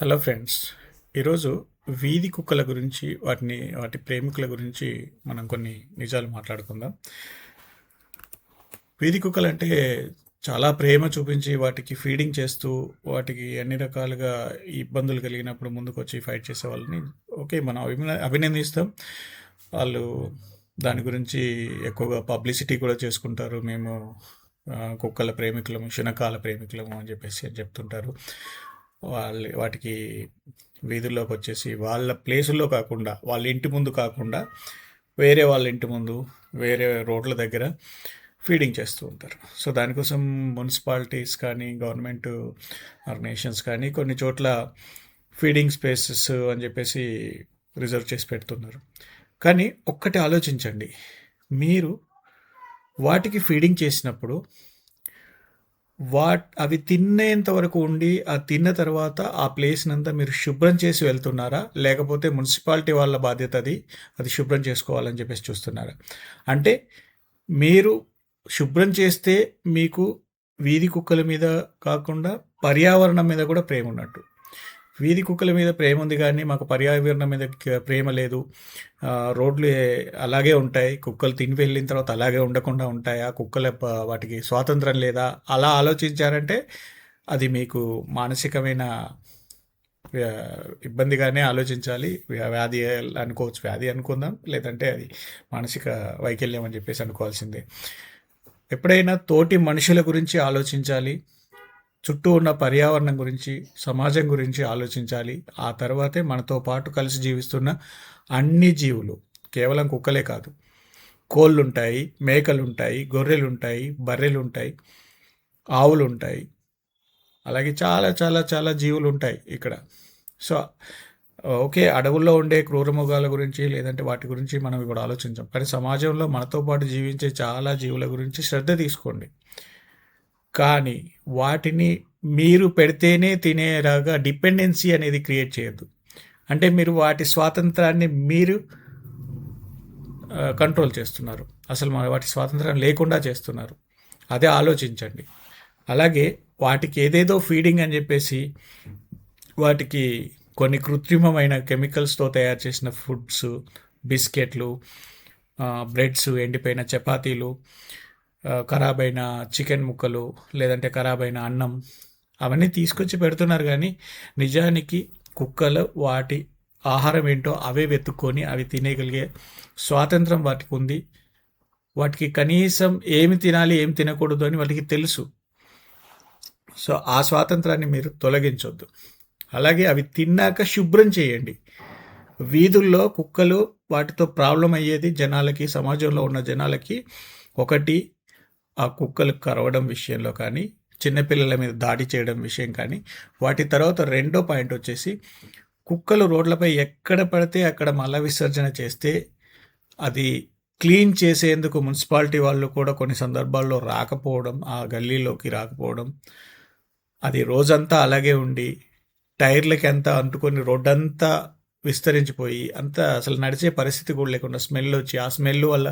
Hello friends ఈరోజు వీధి కుక్కల గురించి వాటిని వాటి ప్రేమికుల గురించి మనం కొన్ని నిజాలు మాట్లాడుకుందాం. వీధి కుక్కలు అంటే చాలా ప్రేమ చూపించి వాటికి ఫీడింగ్ చేస్తూ వాటికి అన్ని రకాలుగా ఇబ్బందులు కలిగినప్పుడు ముందుకు వచ్చి ఫైట్ చేసే వాళ్ళని ఓకే మనం అభిన అభినందిస్తాం. వాళ్ళు దాని గురించి ఎక్కువగా పబ్లిసిటీ కూడా చేసుకుంటారు. మేము కుక్కల ప్రేమికులము శునకాల ప్రేమికులము అని చెప్పేసి అని చెప్తుంటారు. వాళ్ళ వాటికి వీధుల్లోకి వచ్చేసి వాళ్ళ ప్లేసుల్లో కాకుండా వాళ్ళ ఇంటి ముందు కాకుండా వేరే వాళ్ళ ఇంటి ముందు వేరే రోడ్ల దగ్గర ఫీడింగ్ చేస్తూ ఉంటారు. సో దానికోసం మున్సిపాలిటీస్ కానీ గవర్నమెంట్ ఆర్గనైజేషన్స్ కానీ కొన్ని చోట్ల ఫీడింగ్ స్పేసెస్ అని చెప్పేసి రిజర్వ్ చేసి పెడుతున్నారు. కానీ ఒక్కటి ఆలోచించండి. మీరు వాటికి ఫీడింగ్ చేసినప్పుడు వాట్ అవి తినేంత వరకు ఉండి ఆ తిన్న తర్వాత ఆ ప్లేస్ని అంతా మీరు శుభ్రం చేసి వెళ్తున్నారా? లేకపోతే మున్సిపాలిటీ వాళ్ళ బాధ్యత అది అది శుభ్రం చేసుకోవాలని చెప్పేసి చూస్తున్నారా? అంటే మీరు శుభ్రం చేస్తే మీకు వీధి కుక్కల మీద కాకుండా పర్యావరణం మీద కూడా ప్రేమ ఉన్నట్టు. వీధి కుక్కల మీద ప్రేమ ఉంది కానీ మాకు పర్యావరణం మీద ప్రేమ లేదు. రోడ్లు అలాగే ఉంటాయి. కుక్కలు తిని వెళ్ళిన తర్వాత అలాగే ఉండకుండా ఉంటాయా. కుక్కల వాటికి స్వాతంత్రం లేదా? అలా ఆలోచించారంటే అది మీకు మానసికమైన వ్యా- ఇబ్బందిగానే ఆలోచించాలి. వ్యాధి అనుకోవచ్చు. వ్యాధి అనుకుందాం. లేదంటే అది మానసిక వైకల్యం అని చెప్పేసి అనుకోవాల్సిందే. ఎప్పుడైనా తోటి మనుషుల గురించి ఆలోచించాలి. చుట్టూ ఉన్న పర్యావరణం గురించి సమాజం గురించి ఆలోచించాలి. ఆ తర్వాతే మనతో పాటు కలిసి జీవిస్తున్న అన్ని జీవులు కేవలం కుక్కలే కాదు కోళ్ళుంటాయి మేకలుంటాయి గొర్రెలుంటాయి బర్రెలుంటాయి గొర్రెలు ఉంటాయి అలాగే చాలా చాలా చాలా జీవులు ఉంటాయి ఇక్కడ. సో ఓకే అడవుల్లో ఉండే క్రూరమృగాల గురించి లేదంటే వాటి గురించి మనం ఇప్పుడు ఆలోచించాం. కానీ సమాజంలో మనతో పాటు జీవించే చాలా జీవుల గురించి శ్రద్ధ తీసుకోండి. కానీ వాటిని మీరు పెడితేనే తినేలాగా డిపెండెన్సీ అనేది క్రియేట్ చేయొద్దు. అంటే మీరు వాటి స్వాతంత్రాన్ని మీరు కంట్రోల్ చేస్తున్నారు. అసలు మన వాటి స్వాతంత్రం లేకుండా చేస్తున్నారు. అదే ఆలోచించండి. అలాగే వాటికి ఏదేదో ఫీడింగ్ అని చెప్పేసి వాటికి కొన్ని కృత్రిమమైన కెమికల్స్తో తయారు చేసిన ఫుడ్స్ బిస్కెట్లు బ్రెడ్స్ ఎండిపోయిన చపాతీలు ఖరాబైన చికెన్ ముక్కలు లేదంటే ఖరాబైన అన్నం అవన్నీ తీసుకొచ్చి పెడుతున్నారు కానీ నిజానికి కుక్కలు వాటి ఆహారం ఏంటో అవే వెతుక్కొని అవి తినేయగలిగే స్వాతంత్రం వాటికి ఉంది. వాటికి కనీసం ఏమి తినాలి ఏమి తినకూడదు అని వాటికి తెలుసు. సో ఆ స్వాతంత్రాన్ని మీరు తొలగించొద్దు. అలాగే అవి తిన్నాక శుభ్రం చేయండి. వీధుల్లో కుక్కలు వాటితో ప్రాబ్లం అయ్యేది జనాలకి సమాజంలో ఉన్న జనాలకి ఒకటి ఆ కుక్కలు కరవడం విషయంలో కానీ చిన్నపిల్లల మీద దాడి చేయడం విషయం కానీ వాటి తర్వాత రెండో పాయింట్ వచ్చేసి కుక్కలు రోడ్లపై ఎక్కడ పడితే అక్కడ మల విసర్జన చేస్తే అది క్లీన్ చేసేందుకు మున్సిపాలిటీ వాళ్ళు కూడా కొన్ని సందర్భాల్లో రాకపోవడం ఆ గల్లీలోకి రాకపోవడం అది రోజంతా అలాగే ఉండి టైర్లకి అంతా అంటుకొని రోడ్డంతా విస్తరించిపోయి అంతా అసలు నడిచే పరిస్థితి కూడా లేకుండా స్మెల్ వచ్చి ఆ స్మెల్ వల్ల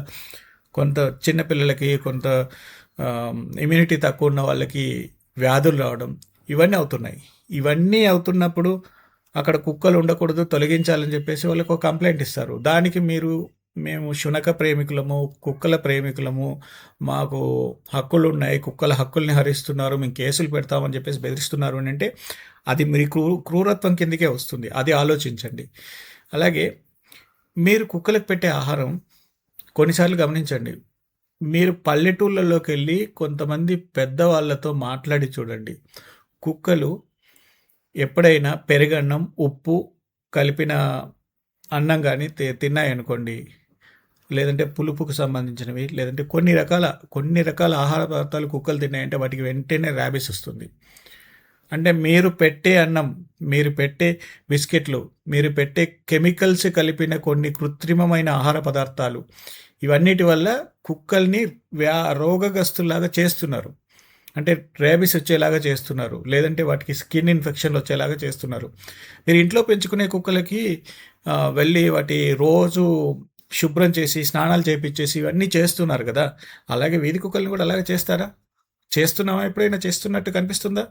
కొంత చిన్నపిల్లలకి కొంత ఇమ్యూనిటీ తక్కువ ఉన్న వాళ్ళకి వ్యాధులు రావడం ఇవన్నీ అవుతున్నాయి. ఇవన్నీ అవుతున్నప్పుడు అక్కడ కుక్కలు ఉండకూడదు తొలగించాలని చెప్పేసి వాళ్ళకి ఒక కంప్లైంట్ ఇస్తారు. దానికి మీరు మేము శునక ప్రేమికులము కుక్కల ప్రేమికులము మాకు హక్కులు ఉన్నాయి కుక్కల హక్కుల్ని హరిస్తున్నారు మేము కేసులు పెడతామని చెప్పేసి బెదిరిస్తున్నారు అని అంటే అది మీ క్రూ క్రూరత్వం కిందకే వస్తుంది. అది ఆలోచించండి. అలాగే మీరు కుక్కలకు పెట్టే ఆహారం కొన్నిసార్లు గమనించండి మీరు పల్లెటూళ్ళలోకి వెళ్ళి కొంతమంది పెద్దవాళ్ళతో మాట్లాడి చూడండి. కుక్కలు ఎప్పుడైనా పెరుగన్నం ఉప్పు కలిపిన అన్నం కానీ తిన్నాయనుకోండి లేదంటే పులుపుకు సంబంధించినవి లేదంటే కొన్ని రకాల కొన్ని రకాల ఆహార పదార్థాలు కుక్కలు తిన్నాయంటే వాటికి వెంటనే ర్యాబిస్ వస్తుంది. అంటే మీరు పెట్టే అన్నం మీరు పెట్టే బిస్కెట్లు మీరు పెట్టే కెమికల్స్ కలిపిన కొన్ని కృత్రిమమైన ఆహార పదార్థాలు ఇవన్నిటి వల్ల కుక్కల్ని వ్యా రోగగ్రస్తులాగా చేస్తున్నారు. అంటే రేబిస్ వచ్చేలాగా చేస్తున్నారు. లేదంటే వాటికి స్కిన్ ఇన్ఫెక్షన్లు వచ్చేలాగా చేస్తున్నారు. మీరు ఇంట్లో పెంచుకునే కుక్కలకి వెళ్ళి వాటి రోజు శుభ్రం చేసి స్నానాలు చేపించేసి ఇవన్నీ చేస్తున్నారు కదా. అలాగే వీధి కుక్కల్ని కూడా అలాగే చేస్తారా? చేస్తున్నామా ఎప్పుడైనా? చేస్తున్నట్టు కనిపిస్తుందా?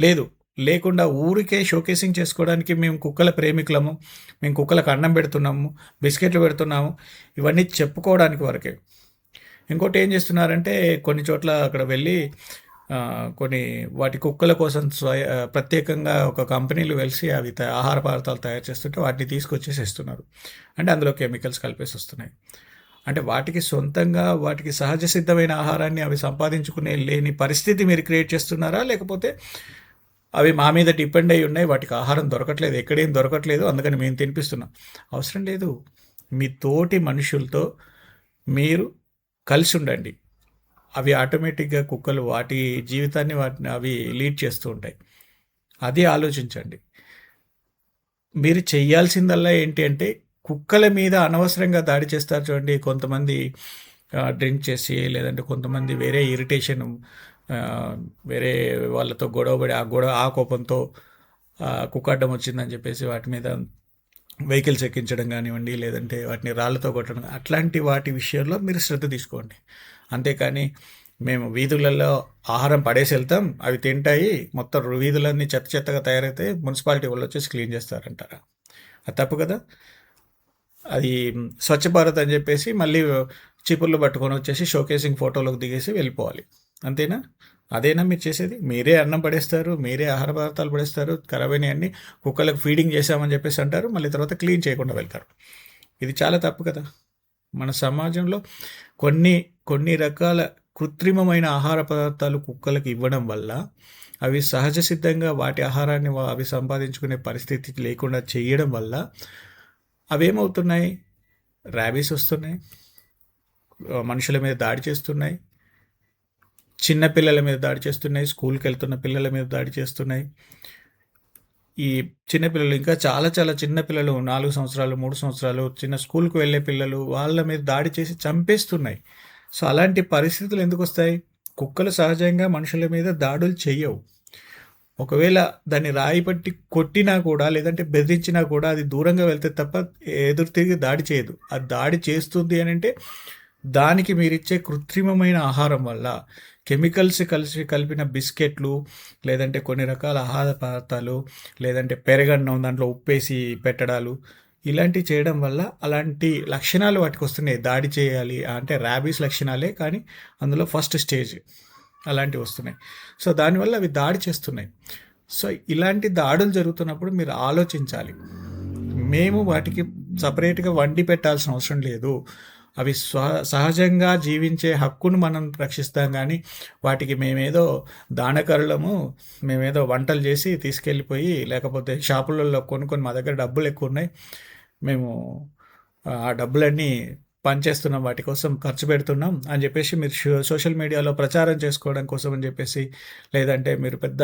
లేదు. లేకుండా ఊరికే షోకేసింగ్ చేసుకోవడానికి మేము కుక్కల ప్రేమికులము. మేము కుక్కలకు అన్నం పెడుతున్నాము. బిస్కెట్లు పెడుతున్నాము. ఇవన్నీ చెప్పుకోవడానికి వరకే. ఇంకోటి ఏం చేస్తున్నారంటే కొన్ని చోట్ల అక్కడ వెళ్ళి కొన్ని వాటి కుక్కల కోసం స్వయ ప్రత్యేకంగా ఒక కంపెనీలు కలిసి అవి ఆహార పదార్థాలు తయారు చేస్తుంటే వాటిని తీసుకొచ్చేసి ఇస్తున్నారు అంటే అందులో కెమికల్స్ కలిపేసి వస్తున్నాయి అంటే వాటికి సొంతంగా వాటికి సహజ సిద్ధమైన ఆహారాన్ని అవి సంపాదించుకునే లేని పరిస్థితి మీరు క్రియేట్ చేస్తున్నారా? లేకపోతే అవి మా మీద డిపెండ్ అయి ఉన్నాయి వాటికి ఆహారం దొరకట్లేదు ఎక్కడేం దొరకట్లేదు అందుకని మేము తినిపిస్తున్నాం. అవసరం లేదు. మీ తోటి మనుషులతో మీరు కలిసి ఉండండి. అవి ఆటోమేటిక్గా కుక్కలు వాటి జీవితాన్ని వాటిని అవి లీడ్ చేస్తూ ఉంటాయి. అది ఆలోచించండి. మీరు చేయాల్సిందల్లా ఏంటి అంటే కుక్కల మీద అనవసరంగా దాడి చేస్తారు చూడండి. కొంతమంది డ్రింక్ చేసి లేదంటే కొంతమంది వేరే ఇరిటేషన్ వేరే వాళ్ళతో గొడవపడి ఆ గొడవ ఆ కోపంతో కుక్క అడ్డం వచ్చిందని చెప్పేసి వాటి మీద వెహికల్స్ ఎక్కించడం కానివ్వండి లేదంటే వాటిని రాళ్ళతో కొట్టడం అట్లాంటి వాటి విషయంలో మీరు శ్రద్ధ తీసుకోండి. అంతేకాని మేము వీధులలో ఆహారం పడేసి వెళ్తాం అవి తింటాయి మొత్తం వీధులన్నీ చెత్త చెత్తగా తయారైతే మున్సిపాలిటీ వాళ్ళు వచ్చేసి క్లీన్ చేస్తారంటారా? అది తప్పు కదా? అది స్వచ్ఛ భారత్ అని చెప్పేసి మళ్ళీ చీపుర్లు పట్టుకొని వచ్చేసి షోకేసింగ్ ఫోటోలకు దిగేసి వెళ్ళిపోవాలి. అంతేనా? అదేనా మీరు చేసేది? మీరే అన్నం పడేస్తారు మీరే ఆహార పదార్థాలు పడేస్తారు ఖరాబ్ అన్ని కుక్కలకు ఫీడింగ్ చేసామని చెప్పేసి అంటారు మళ్ళీ తర్వాత క్లీన్ చేయకుండా వెళ్తారు. ఇది చాలా తప్పు కదా. మన సమాజంలో కొన్ని కొన్ని రకాల కృత్రిమమైన ఆహార పదార్థాలు కుక్కలకు ఇవ్వడం వల్ల అవి సహజ సిద్ధంగా వాటి ఆహారాన్ని అవి సంపాదించుకునే పరిస్థితి లేకుండా చేయడం వల్ల అవేమవుతున్నాయి? ర్యాబీస్ వస్తున్నాయి. మనుషుల మీద దాడి చేస్తున్నాయి. చిన్న పిల్లల మీద దాడి చేస్తున్నాయి. స్కూల్కి వెళ్తున్న పిల్లల మీద దాడి చేస్తున్నాయి. ఈ చిన్నపిల్లలు ఇంకా చాలా చాలా చిన్న పిల్లలు నాలుగు సంవత్సరాలు మూడు సంవత్సరాలు చిన్న స్కూల్కి వెళ్ళే పిల్లలు వాళ్ళ మీద దాడి చేసి చంపేస్తున్నాయి. సో అలాంటి పరిస్థితులు ఎందుకు వస్తాయి? కుక్కలు సహజంగా మనుషుల మీద దాడులు చేయవు. ఒకవేళ దాన్ని రాయి పట్టి కొట్టినా కూడా లేదంటే బెదిరించినా కూడా అది దూరంగా వెళ్తే తప్ప ఎదురు తిరిగి దాడి చేయదు. అది దాడి చేస్తుంది అని అంటే దానికి మీరిచ్చే కృత్రిమమైన ఆహారం వల్ల కెమికల్స్ కలిసి కలిపిన బిస్కెట్లు లేదంటే కొన్ని రకాల ఆహార పదార్థాలు లేదంటే పెరగన్నం దాంట్లో ఉప్పేసి పెట్టడాలు ఇలాంటివి చేయడం వల్ల అలాంటి లక్షణాలు వాటికి వస్తున్నాయి. దాడి చేయాలి అంటే ర్యాబీస్ లక్షణాలే కానీ అందులో ఫస్ట్ స్టేజ్. అలాంటివి వస్తున్నాయి. సో దానివల్ల అవి దాడి చేస్తున్నాయి. సో ఇలాంటి దాడులు జరుగుతున్నప్పుడు మీరు ఆలోచించాలి. మేము వాటికి సపరేట్గా వండి పెట్టాల్సిన అవసరం లేదు. అవి స్వ సహజంగా జీవించే హక్కును మనం రక్షిస్తాం కానీ వాటికి మేమేదో దానకరులము మేమేదో వంటలు చేసి తీసుకెళ్ళిపోయి లేకపోతే షాపులలో కొనుక్కొని మా దగ్గర డబ్బులు ఎక్కువ ఉన్నాయి. మేము ఆ డబ్బులన్నీ పనిచేస్తున్నాం వాటి కోసం ఖర్చు పెడుతున్నాం అని చెప్పేసి మీరు సోషల్ మీడియాలో ప్రచారం చేసుకోవడం కోసం అని చెప్పేసి లేదంటే మీరు పెద్ద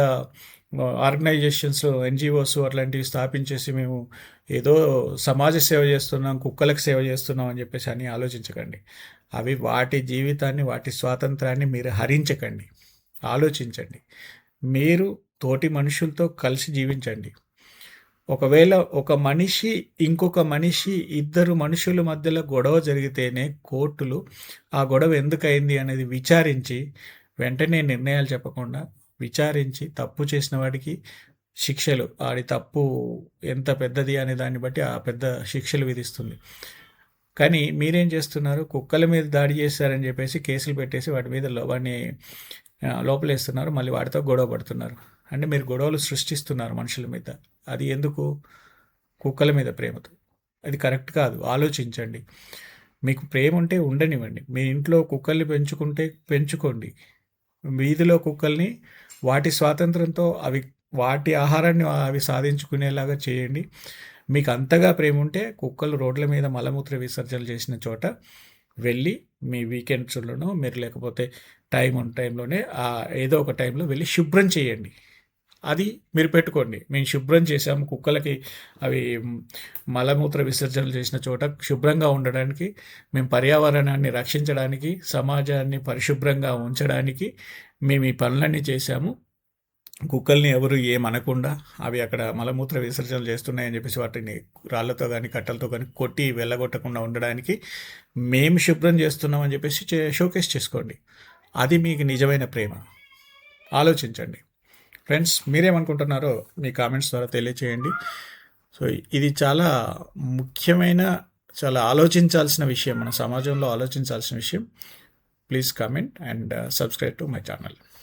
ఆర్గనైజేషన్స్ ఎన్జిఓస్ అట్లాంటివి స్థాపించేసి మేము ఏదో సమాజ సేవ చేస్తున్నాం కుక్కలకు సేవ చేస్తున్నాం అని చెప్పేసి అని ఆలోచించకండి. అవి వాటి జీవితాన్ని వాటి స్వాతంత్రాన్ని మీరు హరించకండి. ఆలోచించండి. మీరు తోటి మనుషులతో కలిసి జీవించండి. ఒకవేళ ఒక మనిషి ఇంకొక మనిషి ఇద్దరు మనుషుల మధ్యలో గొడవ జరిగితేనే కోర్టులు ఆ గొడవ ఎందుకైంది అనేది విచారించి వెంటనే నిర్ణయాలు చెప్పకుండా విచారించి తప్పు చేసిన వాడికి శిక్షలు. ఆడి తప్పు ఎంత పెద్దది అనే దాన్ని బట్టి ఆ పెద్ద శిక్షలు విధిస్తుంది. కానీ మీరేం చేస్తున్నారు? కుక్కల మీద దాడి చేశారని చెప్పేసి కేసులు పెట్టేసి వాటి మీద వాడిని లోపలేస్తున్నారు. మళ్ళీ వాటితో గొడవ పడుతున్నారు. అంటే మీరు గొడవలు సృష్టిస్తున్నారు మనుషుల మీద. అది ఎందుకు? కుక్కల మీద ప్రేమతో. అది కరెక్ట్ కాదు. ఆలోచించండి. మీకు ప్రేమ ఉంటే ఉండనివ్వండి. మీ ఇంట్లో కుక్కల్ని పెంచుకుంటే పెంచుకోండి. వీధిలో కుక్కల్ని వాటి స్వాతంత్రంతో అవి వాటి ఆహారాన్ని అవి సాధించుకునేలాగా చేయండి. మీకు అంతగా ప్రేమ ఉంటే కుక్కలు రోడ్ల మీద మలమూత్ర విసర్జన చేసిన చోట వెళ్ళి మీ వీకెండ్స్లోనో మీరు లేకపోతే టైం ఉన్న టైంలోనే ఆ ఏదో ఒక టైంలో వెళ్ళి శుభ్రం చేయండి. అది మీరు పెట్టుకోండి. మేము శుభ్రం చేసాము కుక్కలకి అవి మలమూత్ర విసర్జనలు చేసిన చోట శుభ్రంగా ఉండడానికి మేము పర్యావరణాన్ని రక్షించడానికి సమాజాన్ని పరిశుభ్రంగా ఉంచడానికి మేము ఈ పనులన్నీ చేశాము. కుక్కల్ని ఎవరు ఏమనకుండా అవి అక్కడ మలమూత్ర విసర్జనలు చేస్తున్నాయని చెప్పేసి వాటిని రాళ్ళతో కానీ కట్టలతో కానీ కొట్టి వెళ్ళగొట్టకుండా ఉండడానికి మేము శుభ్రం చేస్తున్నామని చెప్పేసి చే- షోకేస్ చేసుకోండి. అది మీకు నిజమైన ప్రేమ. ఆలోచించండి. ఫ్రెండ్స్ మీరేమనుకుంటున్నారో మీ కామెంట్స్ ద్వారా తెలియచేయండి. సో ఇది చాలా ముఖ్యమైన చాలా ఆలోచించాల్సిన విషయం. మన సమాజంలో ఆలోచించాల్సిన విషయం. Please comment and subscribe to my channel